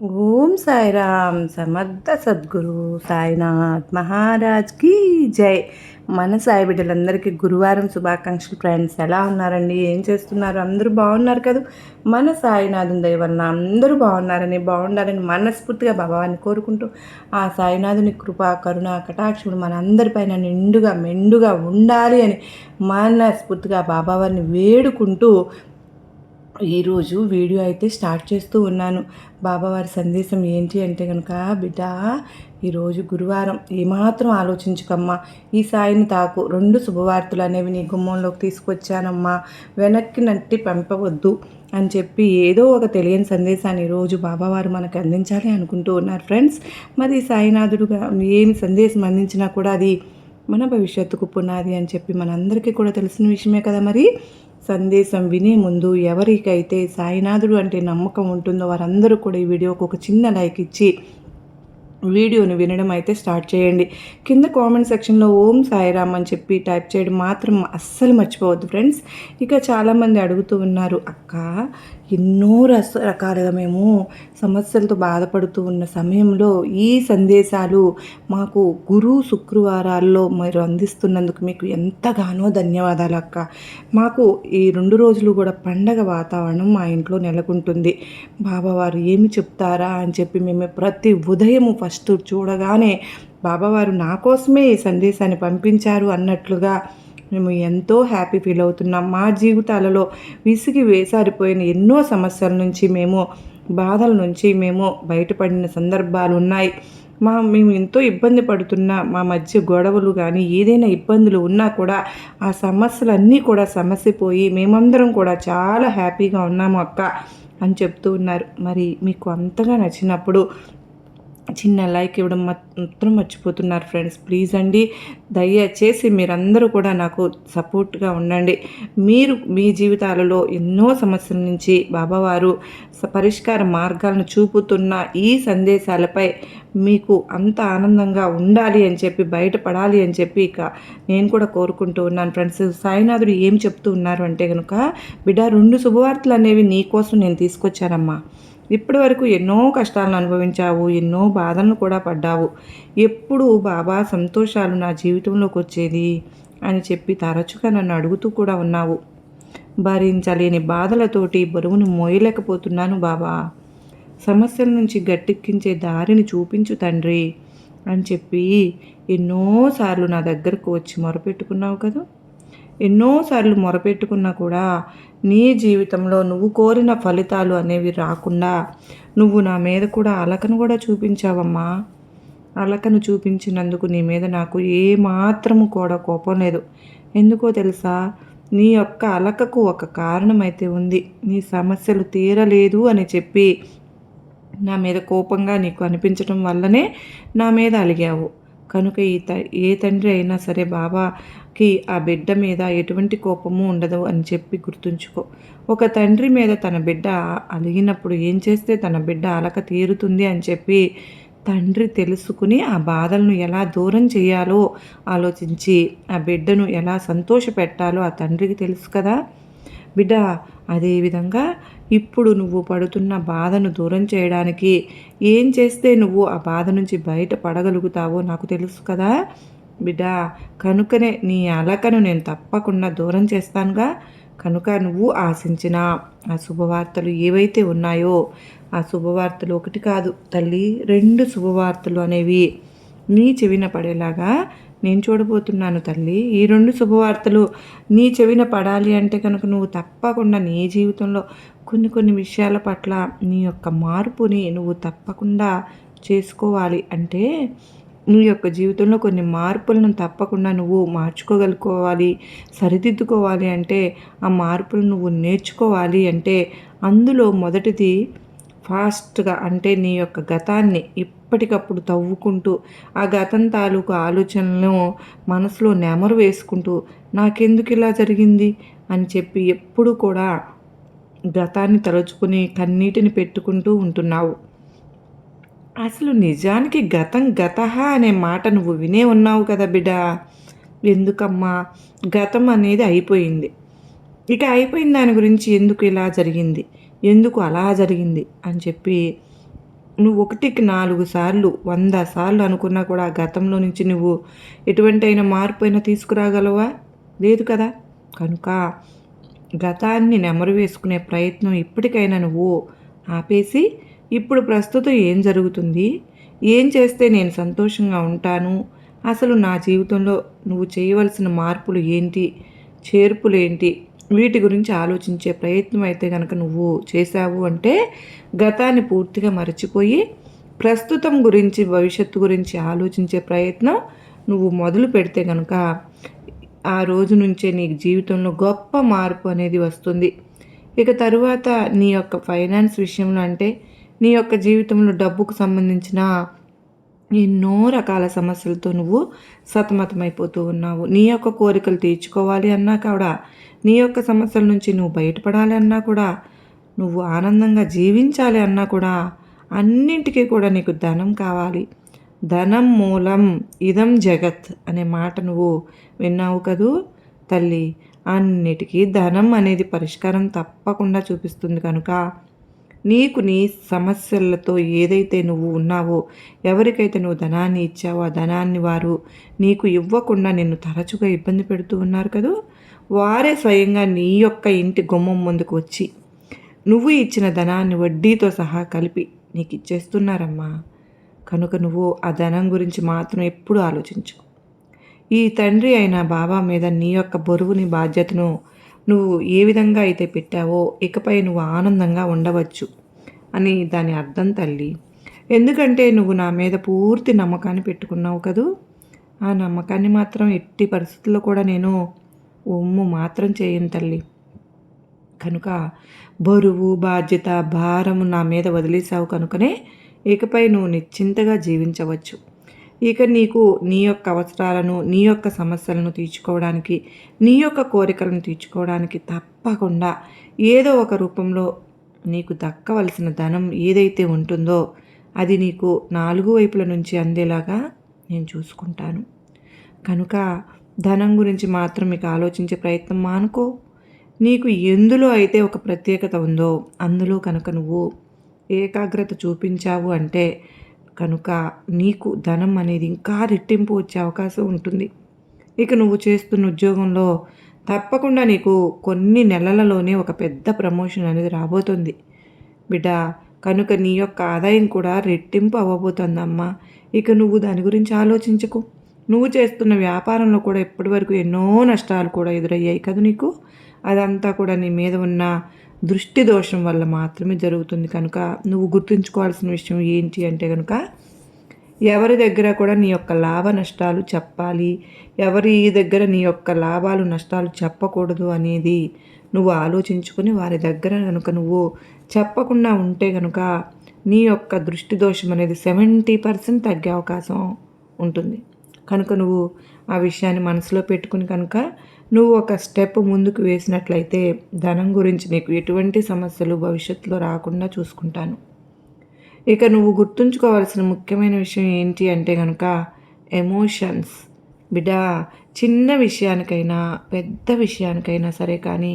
ఓం సాయిరామ్ సమర్థ సద్గురు సాయినాథ్ మహారాజ్కి జై. మన సాయి బిడ్డలందరికీ గురువారం శుభాకాంక్షలు ఫ్రెండ్స్. ఎలా ఉన్నారండి? ఏం చేస్తున్నారు? అందరూ బాగున్నారు కదా? మన సాయినాథుని దయవల్ల అందరూ బాగున్నారని బాగుండాలని మనస్ఫూర్తిగా భగవాన్ని కోరుకుంటూ ఆ సాయినాథుని కృప కరుణ కటాక్షములు మనందరిపైన నిండుగా మెండుగా ఉండాలి అని మనస్ఫూర్తిగా బాబావారిని వేడుకుంటూ ఈరోజు వీడియో అయితే స్టార్ట్ చేస్తూ ఉన్నాను. బాబావారి సందేశం ఏంటి అంటే కనుక బిడ్డ ఈరోజు గురువారం. ఏమాత్రం ఆలోచించుకమ్మా ఈ సాయిని తాకు. రెండు శుభవార్తలు అనేవి నీ గుమ్మంలోకి తీసుకొచ్చానమ్మా. వెనక్కి నట్టి పంపవద్దు అని చెప్పి ఏదో ఒక తెలియని సందేశాన్ని ఈరోజు బాబావారు మనకు అందించాలి అనుకుంటూ ఉన్నారు ఫ్రెండ్స్. మరి సాయినాథుడుగా ఏమి సందేశం అందించినా కూడా అది మన భవిష్యత్తుకు పునాది అని చెప్పి మనందరికీ కూడా తెలిసిన విషయమే కదా మరి. సందేశం వినే ముందు ఎవరికైతే సాయినాథుడు అంటే నమ్మకం ఉంటుందో వారందరూ కూడా ఈ వీడియోకి ఒక చిన్న లైక్ ఇచ్చి వీడియోని వినడం అయితే స్టార్ట్ చేయండి. కింద కామెంట్ సెక్షన్లో ఓం సాయిరామ్ అని చెప్పి టైప్ చేయడం మాత్రం అస్సలు మర్చిపోవద్దు ఫ్రెండ్స్. ఇక చాలామంది అడుగుతూ ఉన్నారు అక్క ఎన్నో రస రకాలుగా మేము సమస్యలతో బాధపడుతూ ఉన్న సమయంలో ఈ సందేశాలు మాకు గురు శుక్రవారాల్లో మీరు అందిస్తున్నందుకు మీకు ఎంతగానో ధన్యవాదాలు అక్క. మాకు ఈ రెండు రోజులు కూడా పండగ వాతావరణం మా ఇంట్లో నెలకొంటుంది. బాబావారు ఏమి చెప్తారా అని చెప్పి మేము ప్రతి ఉదయము ఫస్ట్ చూడగానే బాబావారు నా కోసమే ఈ సందేశాన్ని పంపించారు అన్నట్లుగా మేము ఎంతో హ్యాపీ ఫీల్ అవుతున్నాం. మా జీవితాలలో విసిగి వేసారిపోయిన ఎన్నో సమస్యల నుంచి మేము బాధల నుంచి మేము బయటపడిన సందర్భాలు ఉన్నాయి. మా మేము ఎంతో ఇబ్బంది పడుతున్నా మా మధ్య గొడవలు కానీ ఏదైనా ఇబ్బందులు ఉన్నా కూడా ఆ సమస్యలన్నీ కూడా సమస్యపోయి మేమందరం కూడా చాలా హ్యాపీగా ఉన్నాము అక్క అని చెప్తూ ఉన్నారు. మరి మీకు అంతగా నచ్చినప్పుడు చిన్న లైక్ ఇవ్వడం మాత్రం మర్చిపోతున్నారు ఫ్రెండ్స్. ప్లీజ్ అండి దయచేసి మీరందరూ కూడా నాకు సపోర్ట్గా ఉండండి. మీరు మీ జీవితాలలో ఎన్నో సమస్యల నుంచి బాబావారు పరిష్కార మార్గాలను చూపుతున్న ఈ సందేశాలపై మీకు అంత ఆనందంగా ఉండాలి అని చెప్పి బయటపడాలి అని చెప్పి ఇక నేను కూడా కోరుకుంటూ ఉన్నాను ఫ్రెండ్స్. సాయినాథుడు ఏం చెప్తూ ఉన్నారు అంటే కనుక బిడ్డ రెండు శుభవార్తలు అనేవి నీ కోసం నేను తీసుకొచ్చానమ్మా. ఇప్పటి వరకు ఎన్నో కష్టాలను అనుభవించావు ఎన్నో బాధలను కూడా పడ్డావు. ఎప్పుడు బాబా సంతోషాలు నా జీవితంలోకి వచ్చేది అని చెప్పి తరచుగా నన్ను అడుగుతూ కూడా ఉన్నావు. భరించలేని బాధలతోటి బరువును మోయలేకపోతున్నాను బాబా. సమస్యల నుంచి గట్టెక్కించే దారిని చూపించు తండ్రి అని చెప్పి ఎన్నోసార్లు నా దగ్గరకు వచ్చి మొరపెట్టుకున్నావు కదా. ఎన్నోసార్లు మొరపెట్టుకున్నా కూడా నీ జీవితంలో నువ్వు కోరిన ఫలితాలు అనేవి రాకుండా నువ్వు నా మీద కూడా అలకను కూడా చూపించావమ్మా. అలకను చూపించినందుకు నీ మీద నాకు ఏ మాత్రము కూడా కోపం లేదు. ఎందుకో తెలుసా? నీ యొక్క అలకకు ఒక కారణం అయితే ఉంది. నీ సమస్యలు తీరలేదు అని చెప్పి నా మీద కోపంగా నీకు అనిపించడం వల్లనే నా మీద అలిగావు. కనుక ఈ త ఏ తండ్రి అయినా సరే కి ఆ బిడ్డ మీద ఎటువంటి కోపము ఉండదు అని చెప్పి గుర్తుంచుకో. ఒక తండ్రి మీద తన బిడ్డ అలిగినప్పుడు ఏం చేస్తే తన బిడ్డ అలక తీరుతుంది అని చెప్పి తండ్రి తెలుసుకుని ఆ బాధలను ఎలా దూరం చేయాలో ఆలోచించి ఆ బిడ్డను ఎలా సంతోష పెట్టాలో ఆ తండ్రికి తెలుసు కదా. బిడ్డ అదేవిధంగా ఇప్పుడు నువ్వు పడుతున్న బాధను దూరం చేయడానికి ఏం చేస్తే నువ్వు ఆ బాధ నుంచి బయట పడగలుగుతావో నాకు తెలుసు కదా. బిడ్డా కనుకనే నీ అలకను నేను తప్పకుండా దూరం చేస్తానుగా. కనుక నువ్వు ఆశించిన ఆ శుభవార్తలు ఏవైతే ఉన్నాయో ఆ శుభవార్తలు ఒకటి కాదు తల్లి రెండు శుభవార్తలు అనేవి నీ చెవిన పడేలాగా నేను చూడబోతున్నాను తల్లి. ఈ రెండు శుభవార్తలు నీ చెవిన పడాలి అంటే కనుక నువ్వు తప్పకుండా నీ జీవితంలో కొన్ని కొన్ని విషయాల పట్ల నీ యొక్క మార్పుని నువ్వు తప్పకుండా చేసుకోవాలి అంటే నీ యొక్క జీవితంలో కొన్ని మార్పులను తప్పకుండా నువ్వు మార్చుకోగలుకోవాలి సరిదిద్దుకోవాలి అంటే ఆ మార్పులు నువ్వు నేర్చుకోవాలి అంటే అందులో మొదటిది ఫాస్ట్గా అంటే నీ యొక్క గతాన్ని ఎప్పటికప్పుడు తవ్వుకుంటూ ఆ గతం తాలూకు ఆలోచనలను మనసులో నెమరు వేసుకుంటూ నాకెందుకు ఇలా జరిగింది? అని చెప్పి ఎప్పుడు కూడా గతాన్ని తలుచుకుని కన్నీటిని పెట్టుకుంటూ ఉంటున్నావు. అసలు నిజానికి గతం గత అనే మాట నువ్వు వినే ఉన్నావు కదా బిడ్డ ఎందుకమ్మా? గతం అనేది అయిపోయింది. ఇక అయిపోయిన దాని గురించి ఎందుకు ఇలా జరిగింది? ఎందుకు అలా జరిగింది? అని చెప్పి నువ్వు ఒకటికి నాలుగు సార్లు వంద సార్లు అనుకున్నా కూడా గతంలో నుంచి నువ్వు ఎటువంటి అయినా మార్పు అయినా తీసుకురాగలవా? లేదు కదా. కనుక గతాన్ని నెమరు వేసుకునే ప్రయత్నం ఇప్పటికైనా నువ్వు ఆపేసి ఇప్పుడు ప్రస్తుతం ఏం జరుగుతుంది? ఏం చేస్తే నేను సంతోషంగా ఉంటాను? అసలు నా జీవితంలో నువ్వు చేయవలసిన మార్పులు ఏంటి? చేర్పులు ఏంటి వీటి గురించి ఆలోచించే ప్రయత్నం అయితే కనుక నువ్వు చేశావు అంటే గతాన్ని పూర్తిగా మరచిపోయి ప్రస్తుతం గురించి భవిష్యత్తు గురించి ఆలోచించే ప్రయత్నం నువ్వు మొదలు పెడితే కనుక ఆ రోజు నుంచే నీ జీవితంలో గొప్ప మార్పు అనేది వస్తుంది. ఇక తరువాత నీ యొక్క ఫైనాన్స్ విషయంలో అంటే నీ యొక్క జీవితంలో డబ్బుకు సంబంధించిన ఎన్నో రకాల సమస్యలతో నువ్వు సతమతమైపోతూ ఉన్నావు. నీ యొక్క కోరికలు తీర్చుకోవాలి అన్నా కూడా నీ యొక్క సమస్యల నుంచి నువ్వు బయటపడాలి అన్నా కూడా నువ్వు ఆనందంగా జీవించాలి అన్నా కూడా అన్నింటికీ కూడా నీకు ధనం కావాలి. ధనం మూలం ఇదం జగత్ అనే మాట నువ్వు విన్నావు కదూ తల్లి? అన్నిటికీ ధనం అనేది పరిష్కారం తప్పకుండా చూపిస్తుంది కనుక నీకు నీ సమస్యలతో ఏదైతే నువ్వు ఉన్నావో ఎవరికైతే నువ్వు ధనాన్ని ఇచ్చావో ఆ ధనాన్ని వారు నీకు ఇవ్వకుండా నిన్ను తరచుగా ఇబ్బంది పెడుతూ ఉన్నారు కదా? వారే స్వయంగా నీ యొక్క ఇంటి గుమ్మం ముందుకు వచ్చి నువ్వు ఇచ్చిన ధనాన్ని వడ్డీతో సహా కలిపి నీకు ఇచ్చేస్తున్నారమ్మా. కనుక నువ్వు ఆ ధనం గురించి మాత్రం ఎప్పుడు ఆలోచించు. ఈ తండ్రి అయిన బాబా మీద నీ యొక్క బరువుని బాధ్యతను నువ్వు ఏ విధంగా అయితే పెట్టావో ఇకపై నువ్వు ఆనందంగా ఉండవచ్చు అని దాని అర్థం తల్లి. ఎందుకంటే నువ్వు నా మీద పూర్తి నమ్మకాన్ని పెట్టుకున్నావు కదూ? ఆ నమ్మకాన్ని మాత్రం ఎట్టి పరిస్థితుల్లో కూడా నేను ఉమ్ము మాత్రం చేయను తల్లి. కనుక బరువు బాధ్యత భారము నా మీద వదిలేసావు కనుకనే ఇకపై నువ్వు నిశ్చింతగా జీవించవచ్చు. ఇక నీకు నీ యొక్క అవసరాలను నీ యొక్క సమస్యలను తీర్చుకోవడానికి నీ యొక్క కోరికలను తీర్చుకోవడానికి తప్పకుండా ఏదో ఒక రూపంలో నీకు దక్కవలసిన ధనం ఏదైతే ఉంటుందో అది నీకు నాలుగు వైపుల నుంచి అందేలాగా నేను చూసుకుంటాను. కనుక ధనం గురించి మాత్రం మీకు ఆలోచించే ప్రయత్నం మానుకో. నీకు ఎందులో అయితే ఒక ప్రత్యేకత ఉందో అందులో కనుక నువ్వు ఏకాగ్రత చూపించావు అంటే కనుక నీకు ధనం అనేది ఇంకా రెట్టింపు వచ్చే అవకాశం ఉంటుంది. ఇక నువ్వు చేస్తున్న ఉద్యోగంలో తప్పకుండా నీకు కొన్ని నెలలలోనే ఒక పెద్ద ప్రమోషన్ అనేది రాబోతుంది. బిడ్డ కనుక నీ యొక్క ఆదాయం కూడా రెట్టింపు అవ్వబోతుందమ్మా. ఇక నువ్వు దాని గురించి ఆలోచించకు. నువ్వు చేస్తున్న వ్యాపారంలో కూడా ఇప్పటివరకు ఎన్నో నష్టాలు కూడా ఎదురయ్యాయి కదా నీకు? అదంతా కూడా నీ మీద ఉన్న దృష్టి దోషం వల్ల మాత్రమే జరుగుతుంది. కనుక నువ్వు గుర్తుంచుకోవాల్సిన విషయం ఏంటి అంటే కనుక ఎవరి దగ్గర కూడా నీ యొక్క లాభ నష్టాలు చెప్పాలి. ఎవరి దగ్గర నీ యొక్క లాభాలు నష్టాలు చెప్పకూడదు అనేది నువ్వు ఆలోచించుకొని వారి దగ్గర కనుక నువ్వు చెప్పకుండా ఉంటే కనుక నీ యొక్క దృష్టి దోషం అనేది సెవెంటీ పర్సెంట్ తగ్గే అవకాశం ఉంటుంది. కనుక నువ్వు ఆ విషయాన్ని మనసులో పెట్టుకుని కనుక నువ్వు ఒక స్టెప్ ముందుకు వేసినట్లయితే ధనం గురించి నీకు ఎటువంటి సమస్యలు భవిష్యత్తులో రాకుండా చూసుకుంటాను. ఇక నువ్వు గుర్తుంచుకోవాల్సిన ముఖ్యమైన విషయం ఏంటి అంటే కనుక ఎమోషన్స్ బిడ్డ చిన్న విషయానికైనా పెద్ద విషయానికైనా సరే కానీ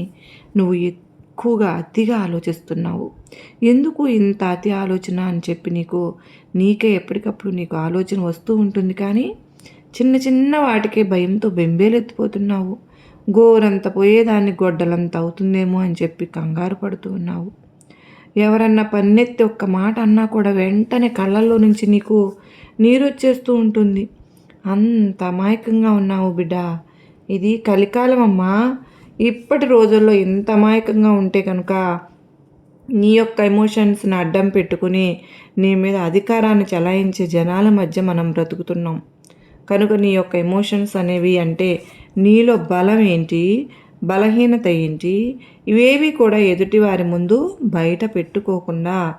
నువ్వు ఎక్కువగా అతిగా ఆలోచిస్తున్నావు. ఎందుకు ఇంత అతి ఆలోచన అని చెప్పి నీకు నీకే ఎప్పటికప్పుడు నీకు ఆలోచన వస్తూ ఉంటుంది కానీ చిన్న చిన్న వాటికే భయంతో బెంబేలెత్తిపోతున్నావు. గోరంత పోయేదాన్ని గొడ్డలంత అవుతుందేమో అని చెప్పి కంగారు పడుతూ ఉన్నావు. ఎవరన్నా పన్నెత్తి ఒక్క మాట అన్నా కూడా వెంటనే కళ్ళల్లో నుంచి నీకు నీరు వచ్చేస్తూ ఉంటుంది. అంత అమాయకంగా ఉన్నావు బిడ్డ. ఇది కలికాలం అమ్మా. ఇప్పటి రోజుల్లో ఇంత అమాయకంగా ఉంటే కనుక నీ యొక్క ఎమోషన్స్ని అడ్డం పెట్టుకుని నీ మీద అధికారాన్ని చలాయించే జనాల మధ్య మనం బ్రతుకుతున్నాం. కనుక నీ యొక్క ఎమోషన్స్ అనేవి అంటే నీలో బలం ఏంటి? బలహీనత ఏంటి? ఇవేవి కూడా ఎదుటివారి ముందు బయట పెట్టుకోకుండా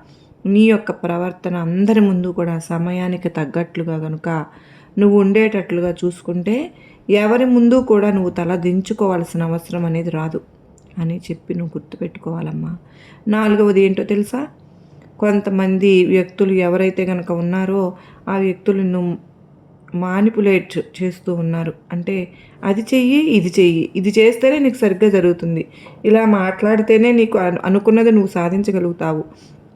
నీ యొక్క ప్రవర్తన అందరి ముందు కూడా సమయానికి తగ్గట్లుగా కనుక నువ్వు ఉండేటట్లుగా చూసుకుంటే ఎవరి ముందు కూడా నువ్వు తల దించుకోవాల్సిన అవసరం అనేది రాదు అని చెప్పి నువ్వు గుర్తుపెట్టుకోవాలమ్మా. నాలుగవది ఏంటో తెలుసా? కొంతమంది వ్యక్తులు ఎవరైతే కనుక ఉన్నారో ఆ వ్యక్తులను మానిపులేట్ చేస్తూ ఉన్నారు. అంటే అది చెయ్యి ఇది చెయ్యి. ఇది చేస్తేనే నీకు సరిగ్గా జరుగుతుంది. ఇలా మాట్లాడితేనే నీకు అనుకున్నది నువ్వు సాధించగలుగుతావు.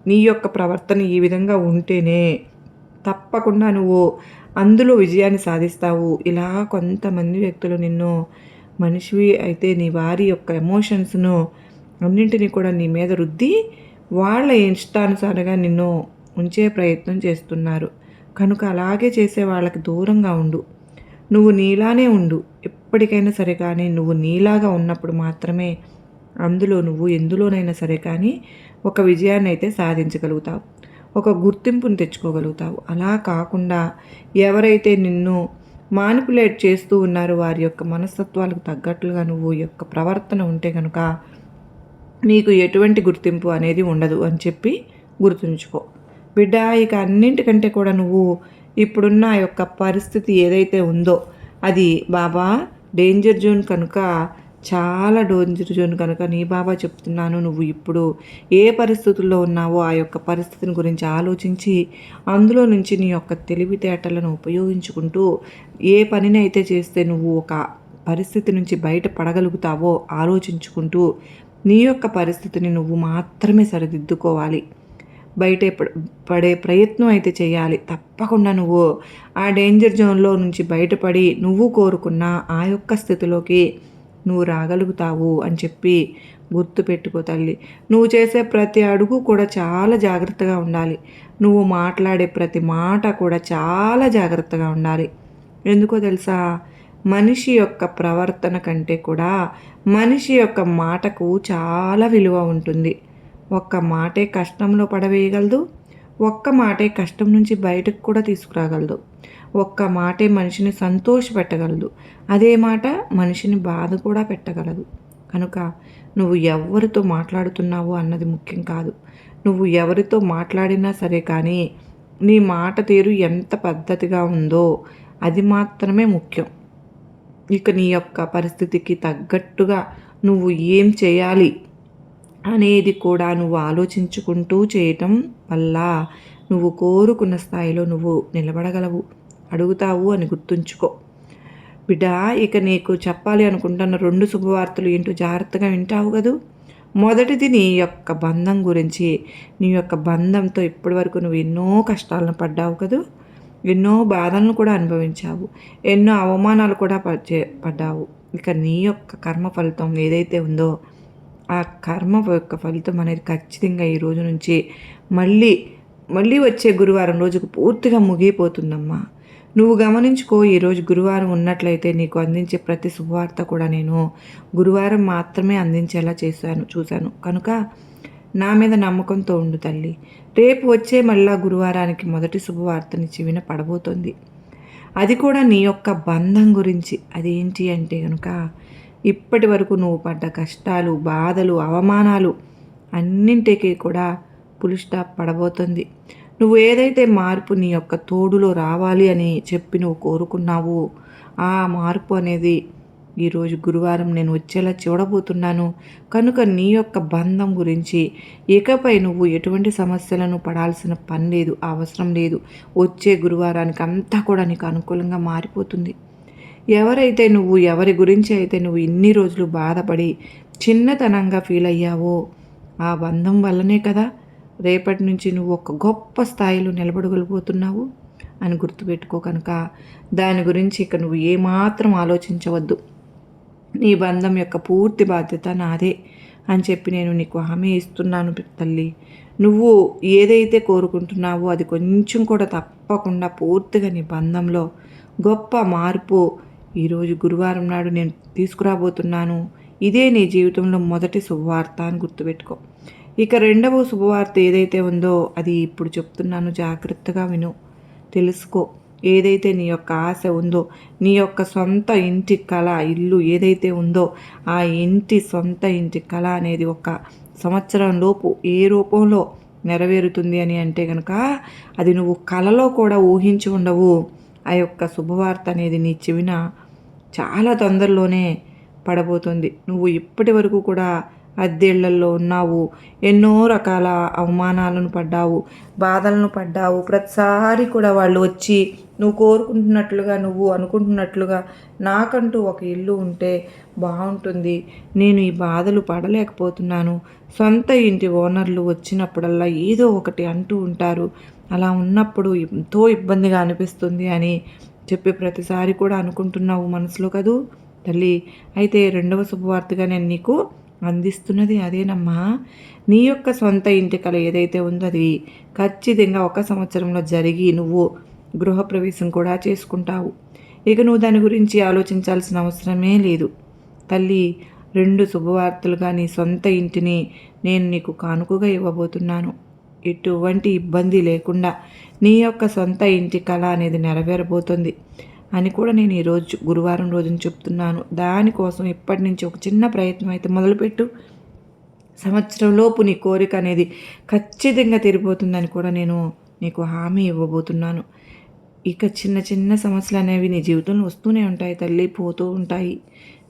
నీ యొక్క ప్రవర్తన ఈ విధంగా ఉంటేనే తప్పకుండా నువ్వు అందులో విజయాన్ని సాధిస్తావు. ఇలా కొంతమంది వ్యక్తులు నిన్ను మనిషివి అయితే నీ వారి యొక్క ఎమోషన్స్ను అన్నింటినీ కూడా నీ మీద రుద్ది వాళ్ళ ఇష్టానుసారంగా నిన్ను ఉంచే ప్రయత్నం చేస్తున్నారు. కనుక అలాగే చేసే వాళ్ళకి దూరంగా ఉండు. నువ్వు నీలానే ఉండు. ఎప్పటికైనా సరే కానీ నువ్వు నీలాగా ఉన్నప్పుడు మాత్రమే అందులో నువ్వు ఎందులోనైనా సరే కానీ ఒక విజయాన్ని అయితే సాధించగలుగుతావు. ఒక గుర్తింపును తెచ్చుకోగలుగుతావు. అలా కాకుండా ఎవరైతే నిన్ను మానిపులేట్ చేస్తూ ఉన్నారో వారి యొక్క మనస్తత్వాలకు తగ్గట్లుగా నువ్వు యొక్క ప్రవర్తన ఉంటే కనుక నీకు ఎటువంటి గుర్తింపు అనేది ఉండదు అని చెప్పి గుర్తుంచుకో. బిడ్డ ఇక అన్నింటికంటే కూడా నువ్వు ఇప్పుడున్న యొక్క పరిస్థితి ఏదైతే ఉందో అది బాబా డేంజర్ జోన్ కనుక చాలా డేంజర్ జోన్ కనుక నీ బాబా చెప్తున్నాను నువ్వు ఇప్పుడు ఏ పరిస్థితుల్లో ఉన్నావో ఆ యొక్క పరిస్థితిని గురించి ఆలోచించి అందులో నుంచి నీ యొక్క తెలివితేటలను ఉపయోగించుకుంటూ ఏ పనిని అయితే చేస్తే నువ్వు ఒక పరిస్థితి నుంచి బయట పడగలుగుతావో ఆలోచించుకుంటూ నీ యొక్క పరిస్థితిని నువ్వు మాత్రమే సరిదిద్దుకోవాలి. బయట పడే ప్రయత్నం అయితే చేయాలి. తప్పకుండా నువ్వు ఆ డేంజర్ జోన్లో నుంచి బయటపడి నువ్వు కోరుకున్న ఆ యొక్క స్థితిలోకి నువ్వు రాగలుగుతావు అని చెప్పి గుర్తు పెట్టుకో తల్లి. నువ్వు చేసే ప్రతి అడుగు కూడా చాలా జాగ్రత్తగా ఉండాలి. నువ్వు మాట్లాడే ప్రతి మాట కూడా చాలా జాగ్రత్తగా ఉండాలి. ఎందుకో తెలుసా? మనిషి యొక్క ప్రవర్తన కంటే కూడా మనిషి యొక్క మాటకు చాలా విలువ ఉంటుంది. ఒక్క మాటే కష్టంలో పడవేయగలదు ఒక్క మాటే కష్టం నుంచి బయటకు కూడా తీసుకురాగలదు. ఒక్క మాటే మనిషిని సంతోషపెట్టగలదు అదే మాట మనిషిని బాధ కూడా పెట్టగలదు. కనుక నువ్వు ఎవరితో మాట్లాడుతున్నావు అన్నది ముఖ్యం కాదు. నువ్వు ఎవరితో మాట్లాడినా సరే కానీ నీ మాట తీరు ఎంత పద్ధతిగా ఉందో అది మాత్రమే ముఖ్యం. ఇక నీ యొక్క పరిస్థితికి తగ్గట్టుగా నువ్వు ఏం చేయాలి? అనేది కూడా నువ్వు ఆలోచించుకుంటూ చేయటం వల్ల నువ్వు కోరుకున్న స్థాయిలో నువ్వు నిలబడగలవు. అడుగుతావు అని గుర్తుంచుకో. బిడ్డ ఇక నీకు చెప్పాలి అనుకుంటున్న రెండు శుభవార్తలు ఏంటో జాగ్రత్తగా వింటావు కదూ. మొదటిది నీ యొక్క బంధం గురించి. నీ యొక్క బంధంతో ఇప్పటి వరకు నువ్వు ఎన్నో కష్టాలను పడ్డావు కదూ. ఎన్నో బాధలను కూడా అనుభవించావు. ఎన్నో అవమానాలు కూడా పడ్డావు. ఇక నీ యొక్క కర్మ ఫలితం ఏదైతే ఉందో ఆ కర్మ యొక్క ఫలితం అనేది ఖచ్చితంగా ఈ రోజు నుంచి మళ్ళీ మళ్ళీ వచ్చే గురువారం రోజుకు పూర్తిగా ముగిపోతుందమ్మా నువ్వు గమనించుకో ఈరోజు గురువారం ఉన్నట్లయితే నీకు అందించే ప్రతి శుభవార్త కూడా నేను గురువారం మాత్రమే అందించేలా చేశాను చూశాను. కనుక నా మీద నమ్మకంతో ఉండు తల్లి. రేపు వచ్చే మళ్ళా గురువారానికి మొదటి శుభవార్తని చెవిన పడబోతోంది. అది కూడా నీ యొక్క బంధం గురించి. అది ఏంటి అంటే కనుక ఇప్పటి వరకు నువ్వు పడ్డ కష్టాలు బాధలు అవమానాలు అన్నింటికీ కూడా పులి స్టాప్ పడబోతుంది. నువ్వు ఏదైతే మార్పు నీ యొక్క తోడులో రావాలి అని చెప్పి నువ్వు కోరుకున్నావో ఆ మార్పు అనేది ఈరోజు గురువారం నేను వచ్చేలా చూడబోతున్నాను. కనుక నీ యొక్క బంధం గురించి ఇకపై నువ్వు ఎటువంటి సమస్యలను పడాల్సిన పని లేదు అవసరం లేదు. వచ్చే గురువారానికి అంతా కూడా నీకు అనుకూలంగా మారిపోతుంది. ఎవరైతే నువ్వు ఎవరి గురించి అయితే నువ్వు ఇన్ని రోజులు బాధపడి చిన్నతనంగా ఫీల్ అయ్యావో ఆ బంధం వల్లనే కదా రేపటి నుంచి నువ్వు ఒక గొప్ప స్థాయిలో నిలబడగలిపోతున్నావు అని గుర్తుపెట్టుకో కనుక. దాని గురించి ఇక నువ్వు ఏమాత్రం ఆలోచించవద్దు. నీ బంధం యొక్క పూర్తి బాధ్యత నాదే అని చెప్పి నేను నీకు హామీ ఇస్తున్నాను తల్లి. నువ్వు ఏదైతే కోరుకుంటున్నావో అది కొంచెం కూడా తప్పకుండా పూర్తిగా నీ బంధంలో గొప్ప మార్పు ఈరోజు గురువారం నాడు నేను తీసుకురాబోతున్నాను. ఇదే నీ జీవితంలో మొదటి శుభవార్త అని గుర్తుపెట్టుకో. ఇక రెండవ శుభవార్త ఏదైతే ఉందో అది ఇప్పుడు చెప్తున్నాను జాగ్రత్తగా విను. తెలుసుకో ఏదైతే నీ యొక్క ఆశ ఉందో నీ యొక్క సొంత ఇంటి కళ ఇల్లు ఏదైతే ఉందో ఆ ఇంటి సొంత ఇంటి కళ అనేది ఒక సంవత్సరం లోపు ఏ రూపంలో నెరవేరుతుంది అని అంటే కనుక అది నువ్వు కళలో కూడా ఊహించి ఉండవు. ఆ యొక్క శుభవార్త అనేది నీ చెవిన చాలా తొందరలోనే పడబోతుంది. నువ్వు ఇప్పటి వరకు కూడా అద్దెళ్ళల్లో ఉన్నావు. ఎన్నో రకాల అవమానాలను పడ్డావు బాధలను పడ్డావు. ప్రతిసారి కూడా వాళ్ళు వచ్చి నువ్వు కోరుకుంటున్నట్లుగా నువ్వు అనుకుంటున్నట్లుగా నాకంటూ ఒక ఇల్లు ఉంటే బాగుంటుంది. నేను ఈ బాధలు పడలేకపోతున్నాను. సొంత ఇంటి ఓనర్లు వచ్చినప్పుడల్లా ఏదో ఒకటి అంటూ ఉంటారు. అలా ఉన్నప్పుడు ఎంతో ఇబ్బందిగా అనిపిస్తుంది అని చెప్పి ప్రతిసారి కూడా అనుకుంటున్నావు మనసులో కదూ? తల్లి అయితే రెండవ శుభవార్తగా నేను నీకు అందిస్తున్నది అదేనమ్మా. నీ యొక్క సొంత ఇంటి కళ ఏదైతే ఉందో అది ఖచ్చితంగా ఒక సంవత్సరంలో జరిగి నువ్వు గృహప్రవేశం కూడా చేసుకుంటావు. ఇక నువ్వు దాని గురించి ఆలోచించాల్సిన అవసరమే లేదు. తల్లి రెండు శుభవార్తలుగా నీ సొంత ఇంటిని నేను నీకు కానుకగా ఇవ్వబోతున్నాను. ఎటువంటి ఇబ్బంది లేకుండా నీ యొక్క సొంత ఇంటి కళ అనేది నెరవేరబోతుంది అని కూడా నేను ఈరోజు గురువారం రోజున చెప్తున్నాను. దానికోసం ఇప్పటి నుంచి ఒక చిన్న ప్రయత్నం అయితే మొదలుపెట్టు. సంవత్సరంలోపు నీ కోరిక అనేది ఖచ్చితంగా తీరిపోతుందని కూడా నేను నీకు హామీ ఇవ్వబోతున్నాను. ఇక చిన్న చిన్న సమస్యలు అనేవి నీ జీవితంలో వస్తూనే ఉంటాయి తల్లి పోతూ ఉంటాయి.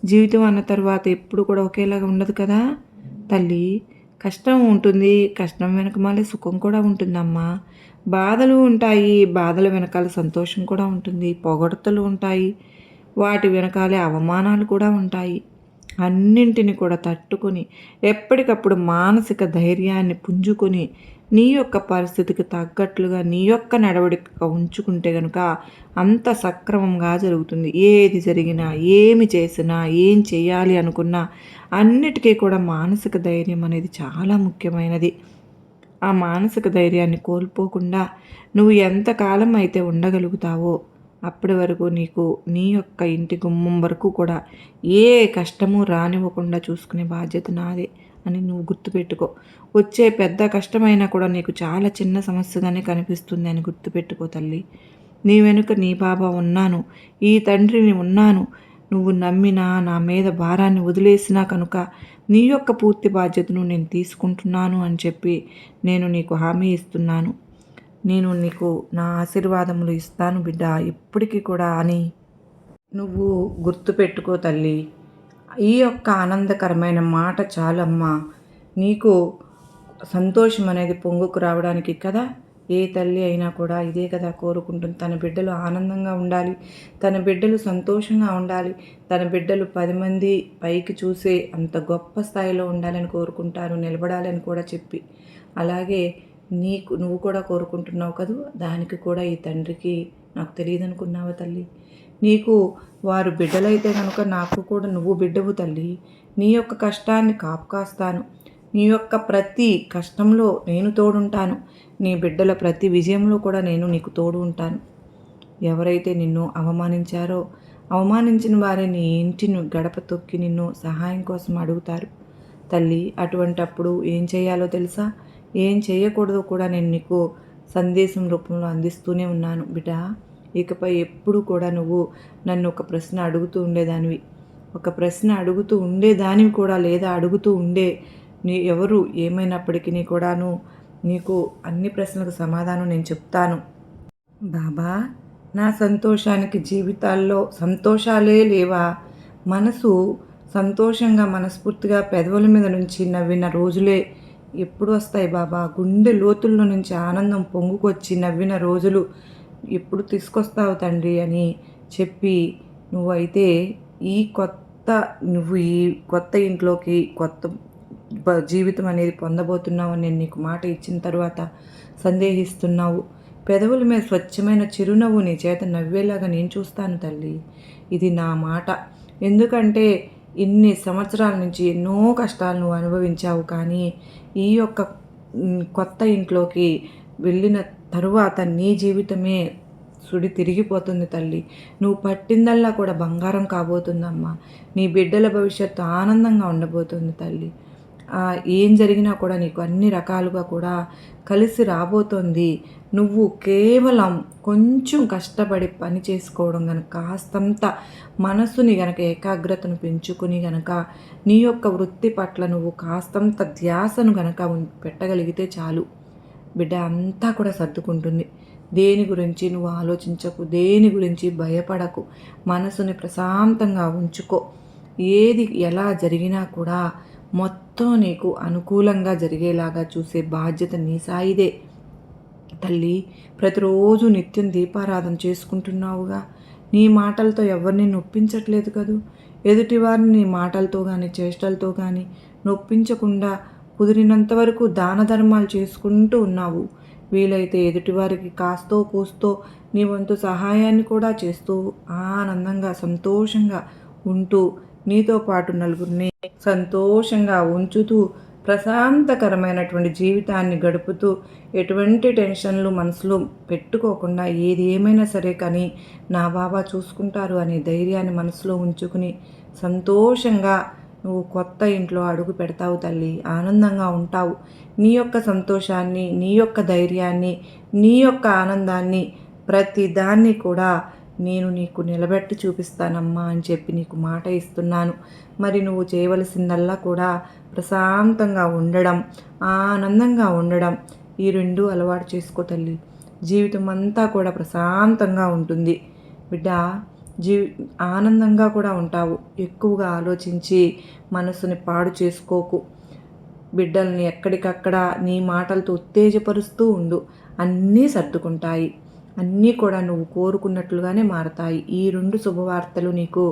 జీవితం అన్న తర్వాత ఎప్పుడు కూడా ఒకేలాగా ఉండదు కదా తల్లి. కష్టం ఉంటుంది కష్టం వెనక మళ్ళీ సుఖం కూడా ఉంటుందమ్మా. బాధలు ఉంటాయి బాధల వెనకాల సంతోషం కూడా ఉంటుంది పొగడతలు ఉంటాయి వాటి వెనకాలే అవమానాలు కూడా ఉంటాయి. అన్నింటిని కూడా తట్టుకొని ఎప్పటికప్పుడు మానసిక ధైర్యాన్ని పుంజుకొని నీ యొక్క పరిస్థితికి తగ్గట్లుగా నీ యొక్క నడవడిక ఉంచుకుంటే కనుక అంత సక్రమంగా జరుగుతుంది. ఏది జరిగినా ఏమి చేసినా ఏం చేయాలి అనుకున్నా అన్నిటికీ కూడా మానసిక ధైర్యం అనేది చాలా ముఖ్యమైనది. ఆ మానసిక ధైర్యాన్ని కోల్పోకుండా నువ్వు ఎంతకాలం అయితే ఉండగలుగుతావో అప్పటి వరకు నీకు నీ యొక్క ఇంటి గుమ్మం వరకు కూడా ఏ కష్టము రానివ్వకుండా చూసుకునే బాధ్యత నాదే అని నువ్వు గుర్తుపెట్టుకో. వచ్చే పెద్ద కష్టమైనా కూడా నీకు చాలా చిన్న సమస్యగానే కనిపిస్తుంది అని గుర్తుపెట్టుకో తల్లి. నీ వెనుక నీ బాబా ఉన్నాను. ఈ తండ్రిని ఉన్నాను. నువ్వు నమ్మినా నా మీద భారాన్ని వదిలేసినా కనుక నీ యొక్క పూర్తి బాధ్యతను నేను తీసుకుంటున్నాను అని చెప్పి నేను నీకు హామీ ఇస్తున్నాను. నేను నీకు నా ఆశీర్వాదములు ఇస్తాను బిడ్డ ఇప్పటికీ కూడా అని నువ్వు గుర్తుపెట్టుకో తల్లి. ఈ యొక్క ఆనందకరమైన మాట చాలమ్మా. నీకు సంతోషం అనేది పొంగుకు రావడానికి కదా? ఏ తల్లి అయినా కూడా ఇదే కదా కోరుకుంటుంది. తన బిడ్డలు ఆనందంగా ఉండాలి. తన బిడ్డలు సంతోషంగా ఉండాలి. తన బిడ్డలు పది మంది పైకి చూసే అంత గొప్ప స్థాయిలో ఉండాలని కోరుకుంటారు నిలబడాలని కూడా చెప్పి. అలాగే నీకు నువ్వు కూడా కోరుకుంటున్నావు కదూ? దానికి కూడా ఈ తండ్రికి నాకు తెలియదు అనుకున్నావా తల్లి? నీకు వారు బిడ్డలైతే కనుక నాకు కూడా నువ్వు బిడ్డవు తల్లి. నీ యొక్క కష్టాన్ని కాపు కాస్తాను. నీ యొక్క ప్రతి కష్టంలో నేను తోడుంటాను. నీ బిడ్డల ప్రతి విజయంలో కూడా నేను నీకు తోడు ఉంటాను. ఎవరైతే నిన్ను అవమానించారో అవమానించిన వారే నీ ఇంటిని గడప తొక్కి నిన్ను సహాయం కోసం అడుగుతారు. తల్లి అటువంటప్పుడు ఏం చేయాలో తెలుసా? ఏం చేయకూడదో కూడా నేను నీకు సందేశం రూపంలో అందిస్తూనే ఉన్నాను బిడ్డ. ఇకపై ఎప్పుడు కూడా నువ్వు నన్ను ఒక ప్రశ్న అడుగుతూ ఉండేదానివి. ఒక ప్రశ్న అడుగుతూ ఉండేదానివి కూడా లేదా అడుగుతూ ఉండే నీ ఎవరు ఏమైనప్పటికీ కూడాను నీకు అన్ని ప్రశ్నలకు సమాధానం నేను చెప్తాను. బాబా నా సంతోషానికి జీవితాల్లో సంతోషాలే లేవా? మనసు సంతోషంగా మనస్ఫూర్తిగా పెదవుల మీద నుంచి నవ్విన రోజులే ఎప్పుడు వస్తాయి బాబా? గుండె లోతుల్లో నుంచి ఆనందం పొంగుకొచ్చి నవ్విన రోజులు ఎప్పుడు తీసుకొస్తావు తండ్రి అని చెప్పి నువ్వైతే ఈ కొత్త నువ్వు ఈ కొత్త ఇంట్లోకి కొత్త జీవితం అనేది పొందబోతున్నావు అని నేను నీకు మాట ఇచ్చిన తర్వాత సందేహిస్తున్నావు. పెదవుల మీద స్వచ్ఛమైన చిరునవ్వు నీ చేత నవ్వేలాగా నేను చూస్తాను తల్లి. ఇది నా మాట. ఎందుకంటే ఇన్ని సంవత్సరాల నుంచి ఎన్నో కష్టాలు నువ్వు అనుభవించావు కానీ ఈ యొక్క కొత్త ఇంట్లోకి వెళ్ళిన తరువాత నీ జీవితమే సుడి తిరిగిపోతుంది తల్లి. నువ్వు పట్టిందల్లా కూడా బంగారం కాబోతుందమ్మా. నీ బిడ్డల భవిష్యత్తు ఆనందంగా ఉండబోతుంది తల్లి. ఏం జరిగినా కూడా నీకు అన్ని రకాలుగా కూడా కలిసి రాబోతోంది. నువ్వు కేవలం కొంచెం కష్టపడి పని చేసుకోవడం కనుక కాస్తంత మనసుని గనక ఏకాగ్రతను పెంచుకుని గనక నీ యొక్క వృత్తి పట్ల నువ్వు కాస్తంత ధ్యాసను గనక పెట్టగలిగితే చాలు. బిడ్డ అంతా కూడా సర్దుకుంటుంది. దేని గురించి నువ్వు ఆలోచించకు దేని గురించి భయపడకు మనసుని ప్రశాంతంగా ఉంచుకో. ఏది ఎలా జరిగినా కూడా మొత్తం నీకు అనుకూలంగా జరిగేలాగా చూసే బాధ్యత నీ సాయిదే. తల్లి ప్రతిరోజు నిత్యం దీపారాధన చేసుకుంటున్నావుగా. నీ మాటలతో ఎవరిని నొప్పించట్లేదు కదూ. ఎదుటివారిని నీ మాటలతో కానీ చేష్టలతో కానీ నొప్పించకుండా కుదిరినంత వరకు దాన ధర్మాలు చేసుకుంటూ ఉన్నావు. వీలైతే ఎదుటివారికి కాస్తో కూస్తో నీ వంతు సహాయాన్ని కూడా చేస్తూ ఆనందంగా సంతోషంగా ఉంటూ నీతో పాటు నలుగురిని సంతోషంగా ఉంచుతూ ప్రశాంతకరమైనటువంటి జీవితాన్ని గడుపుతూ ఎటువంటి టెన్షన్లు మనసులో పెట్టుకోకుండా ఏది ఏమైనా సరే కానీ నా బాబా చూసుకుంటారు అనే ధైర్యాన్ని మనసులో ఉంచుకుని సంతోషంగా నువ్వు కొత్త ఇంట్లో అడుగు పెడతావు తల్లి. ఆనందంగా ఉంటావు. నీ యొక్క సంతోషాన్ని నీ యొక్క ధైర్యాన్ని నీ యొక్క ఆనందాన్ని ప్రతి దాన్ని కూడా నేను నీకు నిలబెట్టి చూపిస్తానమ్మా అని చెప్పి నీకు మాట ఇస్తున్నాను. మరి నువ్వు చేయవలసిందల్లా కూడా ప్రశాంతంగా ఉండడం ఆనందంగా ఉండడం ఈ రెండు అలవాటు చేసుకో తల్లి. జీవితం అంతా కూడా ప్రశాంతంగా ఉంటుంది. బిడ్డ జీవి ఆనందంగా కూడా ఉంటావు. ఎక్కువగా ఆలోచించి మనసుని పాడు చేసుకోకు. బిడ్డల్ని ఎక్కడికక్కడ నీ మాటలతో ఉత్తేజపరుస్తూ ఉండు. అన్నీ సర్దుకుంటాయి. అన్నీ కూడా నువ్వు కోరుకున్నట్లుగానే మారతాయి. ఈ రెండు శుభవార్తలు నీకు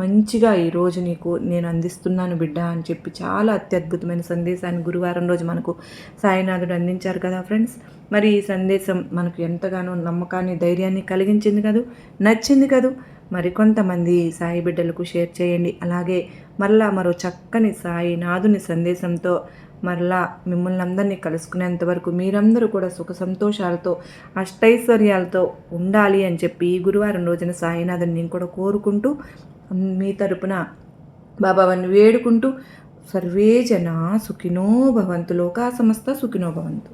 మంచిగా ఈరోజు నీకు నేను అందిస్తున్నాను బిడ్డ అని చెప్పి చాలా అత్యద్భుతమైన సందేశాన్ని గురువారం రోజు మనకు సాయినాథుడు అందించారు కదా ఫ్రెండ్స్. మరి ఈ సందేశం మనకు ఎంతగానో నమ్మకాన్ని ధైర్యాన్ని కలిగించింది కదూ? నచ్చింది కదూ? మరికొంతమంది సాయి బిడ్డలకు షేర్ చేయండి. అలాగే మరలా మరో చక్కని సాయి నాదుని సందేశంతో మరలా మిమ్మల్ని అందరినీ కలుసుకునేంత వరకు మీరందరూ కూడా సుఖ సంతోషాలతో అష్టైశ్వర్యాలతో ఉండాలి అని చెప్పి ఈ గురువారం రోజున సాయినాథన్ నేను కూడా కోరుకుంటూ మీ తరపున బాబావాన్ని వేడుకుంటూ సర్వే జన సుఖినో భవంతు లోకా సమస్త సుఖినో భవంతు.